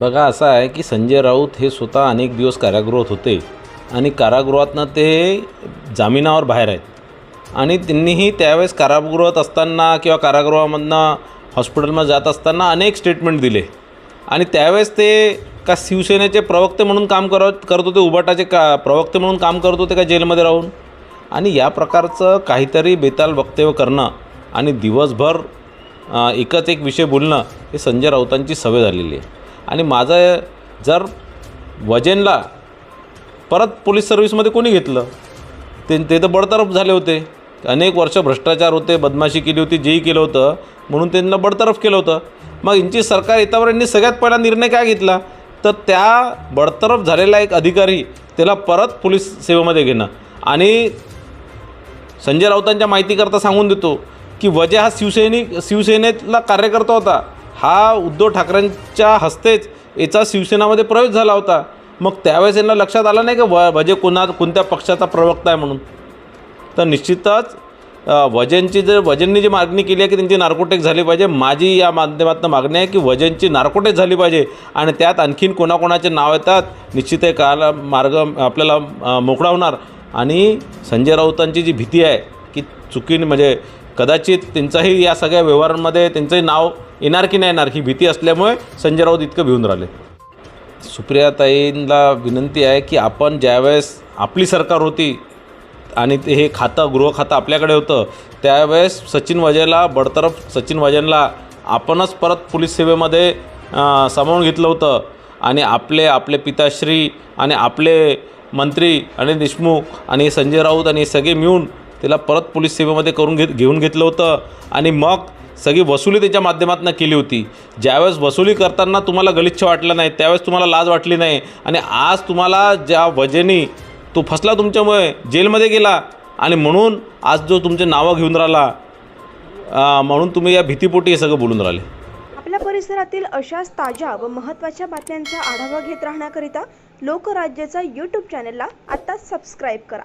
बघा असं आहे की संजय राऊत हे स्वतः अनेक दिवस कारागृहात होते आणि कारागृहातनं ते जामिनावर बाहेर आहेत. आणि त्यांनीही त्यावेळेस कारागृहात असताना किंवा कारागृहामधनं हॉस्पिटलमध्ये जात असताना अनेक स्टेटमेंट दिले. आणि त्यावेळेस ते का शिवसेनेचे प्रवक्ते म्हणून काम करत करत होते उबाटाचे का प्रवक्ते म्हणून काम करत होते का जेलमध्ये राहून? आणि या प्रकारचं काहीतरी बेताल वक्तव्य करणं आणि दिवसभर एकच एक विषय बोलणं हे संजय राऊतांची सवय झालेली आहे. आणि माझं जर वजेनला परत पोलीस सर्व्हिसमध्ये कोणी घेतलं ते ते तर बडतरफ झाले होते. अनेक वर्ष भ्रष्टाचार होते बदमाशी केली होती जेही केलं होतं म्हणून त्यांना बडतरफ केलं होतं. मग यांची सरकार येतावर यांनी सगळ्यात पहिला निर्णय काय घेतला? तर त्या बडतरफ झालेला एक अधिकारी त्याला परत पोलीस सेवेमध्ये घेणं. आणि संजय राऊतांच्या माहितीकरता सांगून देतो की वजे हा शिवसैनिक शिवसेनेतला कार्यकर्ता होता. हा उद्धव ठाकरेंच्या हस्तेच याचा शिवसेनामध्ये प्रवेश झाला होता. मग त्यावेळेस यांना लक्षात आलं नाही का व वजे कोणा कोणत्या पक्षाचा प्रवक्ता आहे म्हणून? तर निश्चितच वजनची जर वजननी जी मागणी केली आहे की त्यांची नार्कोटेक झाली पाहिजे माझी या माध्यमातून मागणी आहे की वजनची नार्कोटेक झाली पाहिजे आणि त्यात आणखीन कोणाकोणाचे नाव येतात निश्चित आहे काला मार्ग आपल्याला मोकळा होणार. आणि संजय राऊतांची जी भीती आहे की चुकीने म्हणजे कदाचित त्यांचाही या सगळ्या व्यवहारांमध्ये त्यांचंही नाव येणार की नाही येणार ही भीती असल्यामुळे संजय राऊत इतकं भिवून राहिले. सुप्रियाताईंना विनंती आहे की आपण ज्यावेळेस आपली सरकार होती आणि ते हे खातं गृह खातं आपल्याकडे होतं त्यावेळेस सचिन वजेला बडतरफ सचिन वजेनला आपणच परत पोलीस सेवेमध्ये सामावून घेतलं होतं. आणि आपले आपले पिताश्री आणि आपले मंत्री आणि देशमुख आणि संजय राऊत आणि सगळे मिळून त्याला परत पोलीस सेवेमध्ये करून घेत घेऊन घेतलं होतं. आणि मग सगळी वसुली त्याच्या माध्यमातून केली होती. ज्यावेळेस वसुली करताना तुम्हाला गलिच्छ वाटलं नाही त्यावेळेस तुम्हाला लाज वाटली नाही. आणि आज तुम्हाला ज्या वजेनी तो फसला तुमच्यामुळे जेलमध्ये गेला. आणि म्हणून आज जो तुमचे नावं घेऊन राहिला म्हणून तुम्ही या भीतीपोटी हे सगळं बोलून राहिले. आपल्या परिसरातील अशाच ताज्या व महत्त्वाच्या बातम्यांचा आढावा घेत राहण्याकरिता लोकराज्याचा यूट्यूब चॅनलला आत्ताच सबस्क्राईब करा.